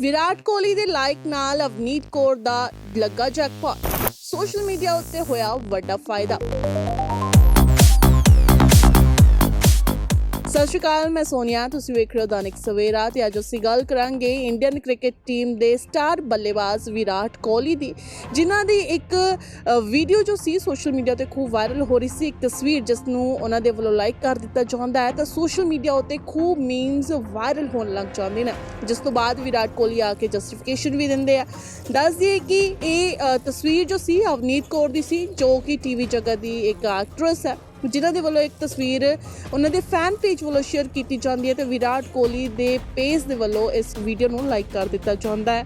ਵਿਰਾਟ ਕੋਹਲੀ ਦੇ ਲਾਇਕ ਨਾਲ ਅਵਨੀਤ ਕੌਰ ਦਾ ਲੱਗਾ ਜੈਕਪਾਟ ਸੋਸ਼ਲ ਮੀਡੀਆ ਉੱਤੇ ਹੋਇਆ ਵੱਡਾ ਫਾਇਦਾ। ਸਤਿ ਸ਼੍ਰੀ ਅਕਾਲ, ਮੈਂ ਸੋਨੀਆ, ਤੁਸੀਂ ਵੇਖ ਰਹੇ ਹੋ ਦੈਨਿਕ ਸਵੇਰਾ ਤੇ ਅੱਜ ਅਸੀਂ ਗੱਲ ਕਰਾਂਗੇ ਇੰਡੀਅਨ ਕ੍ਰਿਕਟ ਟੀਮ ਦੇ ਸਟਾਰ ਬੱਲੇਬਾਜ਼ ਵਿਰਾਟ ਕੋਹਲੀ ਦੀ, ਜਿਨ੍ਹਾਂ ਦੀ ਇੱਕ ਵੀਡੀਓ ਜੋ ਸੀ ਸੋਸ਼ਲ ਮੀਡੀਆ ਤੇ ਖੂਬ ਵਾਇਰਲ ਹੋ ਰਹੀ ਸੀ, ਇੱਕ ਤਸਵੀਰ ਜਿਸ ਨੂੰ ਉਹਨਾਂ ਦੇ ਵੱਲੋਂ ਲਾਈਕ ਕਰ ਦਿੱਤਾ ਜਾਂਦਾ ਹੈ, ਤਾਂ ਸੋਸ਼ਲ ਮੀਡੀਆ ਉੱਤੇ ਖੂਬ ਮੀਮਸ ਵਾਇਰਲ ਹੋਣ ਲੱਗ ਜਾਂਦੇ ਨੇ, ਜਿਸ ਤੋਂ ਬਾਅਦ ਵਿਰਾਟ ਕੋਹਲੀ ਆ ਕੇ ਜਸਟੀਫਿਕੇਸ਼ਨ ਵੀ ਦਿੰਦੇ ਆ। ਦੱਸ ਦਈਏ ਕਿ ਇਹ ਤਸਵੀਰ ਜੋ ਸੀ, ਅਵਨੀਤ ਕੌਰ ਦੀ ਸੀ, ਜੋ ਕਿ ਟੀਵੀ ਜਗਤ ਦੀ ਇੱਕ ਐਕਟਰੈਸ ਹੈ। ਜਿਨ੍ਹਾਂ ਦੇ ਵੱਲੋਂ ਇੱਕ ਤਸਵੀਰ ਉਹਨਾਂ ਦੇ ਫੈਨ ਪੇਜ ਵੱਲੋਂ ਸ਼ੇਅਰ ਕੀਤੀ ਜਾਂਦੀ ਹੈ ਤੇ ਵਿਰਾਟ ਕੋਹਲੀ ਦੇ ਪੇਜ ਦੇ ਵੱਲੋਂ ਇਸ ਵੀਡੀਓ ਨੂੰ ਲਾਈਕ ਕਰ ਦਿੱਤਾ ਜਾਂਦਾ ਹੈ।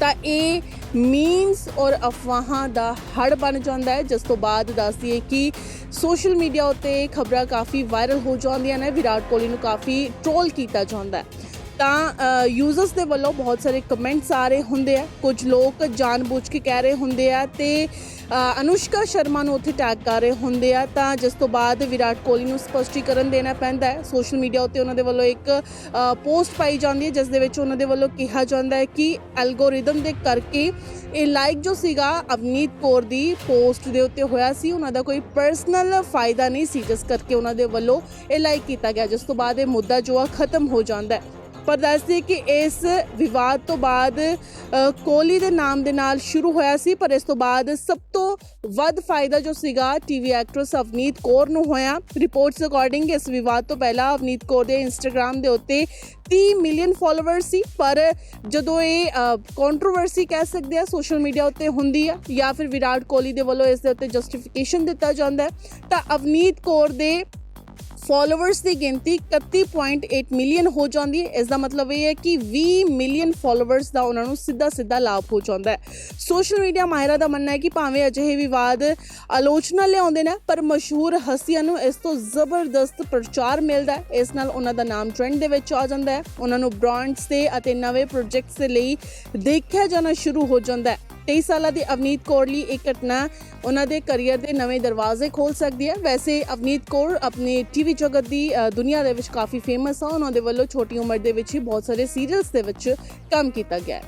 ਤਾਂ ਇਹ ਮੀਮਸ ਔਰ ਅਫਵਾਹਾਂ ਦਾ ਹੜ ਬਣ ਜਾਂਦਾ ਹੈ, ਜਿਸ ਤੋਂ ਬਾਅਦ ਦੱਸਦੀ ਹੈ ਕਿ ਸੋਸ਼ਲ ਮੀਡੀਆ ਉੱਤੇ ਖਬਰਾਂ ਕਾਫੀ ਵਾਇਰਲ ਹੋ ਜਾਂਦੀਆਂ ਨੇ, ਵਿਰਾਟ ਕੋਹਲੀ ਨੂੰ ਕਾਫੀ ਟ੍ਰੋਲ ਕੀਤਾ ਜਾਂਦਾ ਹੈ। ਤਾਂ ਯੂਜ਼ਰਸ ਦੇ ਵੱਲੋਂ ਬਹੁਤ ਸਾਰੇ ਕਮੈਂਟਸ ਆ ਰਹੇ ਹੁੰਦੇ ਆ। ਕੁਝ ਲੋਕ ਜਾਣਬੁੱਝ ਕੇ ਕਹਿ ਰਹੇ ਹੁੰਦੇ ਆ ਤੇ ਅਨੁਸ਼ਕਾ ਸ਼ਰਮਾ ਨੂੰ ਉੱਥੇ ਟੈਗ ਕਰ ਰਹੇ ਹੁੰਦੇ ਆ। ਤਾਂ ਜਿਸ ਤੋਂ ਬਾਅਦ ਵਿਰਾਟ ਕੋਹਲੀ ਨੂੰ ਸਪਸ਼ਟੀਕਰਨ ਦੇਣਾ ਪੈਂਦਾ ਹੈ। ਸੋਸ਼ਲ ਮੀਡੀਆ ਉੱਤੇ ਉਹਨਾਂ ਦੇ ਵੱਲੋਂ ਇੱਕ ਪੋਸਟ ਪਾਈ ਜਾਂਦੀ ਹੈ, ਜਿਸ ਦੇ ਵਿੱਚ ਉਹਨਾਂ ਦੇ ਵੱਲੋਂ ਕਿਹਾ ਜਾਂਦਾ ਹੈ ਕਿ ਐਲਗੋਰਿਦਮ ਦੇ ਕਰਕੇ ਇਹ ਲਾਈਕ ਜੋ ਸੀਗਾ ਅਵਨੀਤ ਕੌਰ ਦੀ ਪੋਸਟ ਦੇ ਉੱਤੇ ਹੋਇਆ ਸੀ, ਉਹਨਾਂ ਦਾ ਕੋਈ ਪਰਸਨਲ ਫਾਇਦਾ ਨਹੀਂ ਸੀ, ਜਿਸ ਕਰਕੇ ਉਹਨਾਂ ਦੇ ਵੱਲੋਂ ਇਹ ਲਾਈਕ ਕੀਤਾ ਗਿਆ, ਜਿਸ ਤੋਂ ਬਾਅਦ ਇਹ ਮੁੱਦਾ ਜੋ ਆ ਖਤਮ ਹੋ ਜਾਂਦਾ ਹੈ। ਪਰ ਦੱਸਦੇ ਕਿ ਇਸ ਵਿਵਾਦ ਤੋਂ ਬਾਅਦ ਕੋਹਲੀ ਦੇ ਨਾਮ ਦੇ ਨਾਲ ਸ਼ੁਰੂ ਹੋਇਆ ਸੀ, ਪਰ ਇਸ ਤੋਂ ਬਾਅਦ ਸਭ ਤੋਂ ਵੱਧ ਫਾਇਦਾ ਜੋ ਸੀਗਾ ਟੀਵੀ ਐਕਟਰਸ ਅਵਨੀਤ ਕੌਰ ਨੂੰ ਹੋਇਆ। ਰਿਪੋਰਟਸ ਅਕੋਰਡਿੰਗ ਇਸ ਵਿਵਾਦ ਤੋਂ ਪਹਿਲਾਂ ਅਵਨੀਤ ਕੌਰ ਦੇ ਇੰਸਟਾਗ੍ਰam ਦੇ ਉੱਤੇ 30 ਮਿਲੀਅਨ ਫਾਲੋਅਰ ਸੀ, ਪਰ ਜਦੋਂ ਇਹ ਕੰਟਰੋਵਰਸੀ ਕਹਿ ਸਕਦੇ ਆ ਸੋਸ਼ਲ ਮੀਡੀਆ ਉੱਤੇ ਹੁੰਦੀ ਆ, ਜਾਂ ਫਿਰ ਵਿਰਾਟ ਕੋਹਲੀ ਦੇ ਵੱਲੋਂ ਇਸ ਦੇ ਉੱਤੇ ਜਸਟੀਫਿਕੇਸ਼ਨ ਦਿੱਤਾ ਜਾਂਦਾ ਹੈ, ਤਾਂ ਅਵਨੀਤ ਕੌਰ ਦੇ ਫਾਲੋਅਰਸ ਦੀ ਗਿਣਤੀ 31.8 ਮਿਲੀਅਨ ਹੋ ਜਾਂਦੀ ਹੈ। ਇਸ ਦਾ ਮਤਲਬ ਇਹ ਹੈ ਕਿ 20 ਮਿਲੀਅਨ ਫਾਲੋਅਰਸ ਦਾ ਉਹਨਾਂ ਨੂੰ ਸਿੱਧਾ ਸਿੱਧਾ ਲਾਭ ਹੋ ਜਾਂਦਾ ਹੈ। ਸੋਸ਼ਲ ਮੀਡੀਆ ਮਾਹਿਰਾ ਦਾ ਮੰਨਣਾ ਹੈ ਕਿ ਭਾਵੇਂ ਅਜਿਹੇ ਵਿਵਾਦ ਆਲੋਚਨਾ ਲਿਆਉਂਦੇ ਨੇ, ਪਰ ਮਸ਼ਹੂਰ ਹਸਤੀਆਂ ਨੂੰ ਇਸ ਤੋਂ ਜ਼ਬਰਦਸਤ ਪ੍ਰਚਾਰ ਮਿਲਦਾ ਹੈ। ਇਸ ਨਾਲ ਉਹਨਾਂ ਦਾ ਨਾਮ ਟ੍ਰੈਂਡ ਦੇ ਵਿੱਚ ਆ ਜਾਂਦਾ ਹੈ। ਉਹਨਾਂ ਨੂੰ ਬ੍ਰਾਂਡਸ ਤੇ ਅਤੇ ਨਵੇਂ ਪ੍ਰੋਜੈਕਟਸ ਦੇ ਲਈ ਦੇਖਿਆ ਜਾਣਾ ਸ਼ੁਰੂ ਹੋ ਜਾਂਦਾ ਹੈ। 23 ਸਾਲਾਂ ਦੀ ਅਵਨੀਤ ਕੌਰ ਲਈ ਇਹ ਘਟਨਾ ਉਹਨਾਂ ਦੇ ਕੈਰੀਅਰ ਦੇ ਨਵੇਂ ਦਰਵਾਜ਼ੇ ਖੋਲ ਸਕਦੀ ਹੈ। ਵੈਸੇ ਅਵਨੀਤ ਕੌਰ ਆਪਣੇ ਟੀਵੀ ਜਗਤ ਦੀ ਦੁਨੀਆ ਦੇ ਵਿੱਚ ਕਾਫੀ ਫੇਮਸ ਆ। ਉਹਨਾਂ ਦੇ ਵੱਲੋਂ ਛੋਟੀ ਉਮਰ ਦੇ ਵਿੱਚ ਹੀ ਬਹੁਤ ਸਾਰੇ ਸੀਰੀਅਲਸ ਦੇ ਵਿੱਚ ਕੰਮ ਕੀਤਾ ਗਿਆ ਹੈ।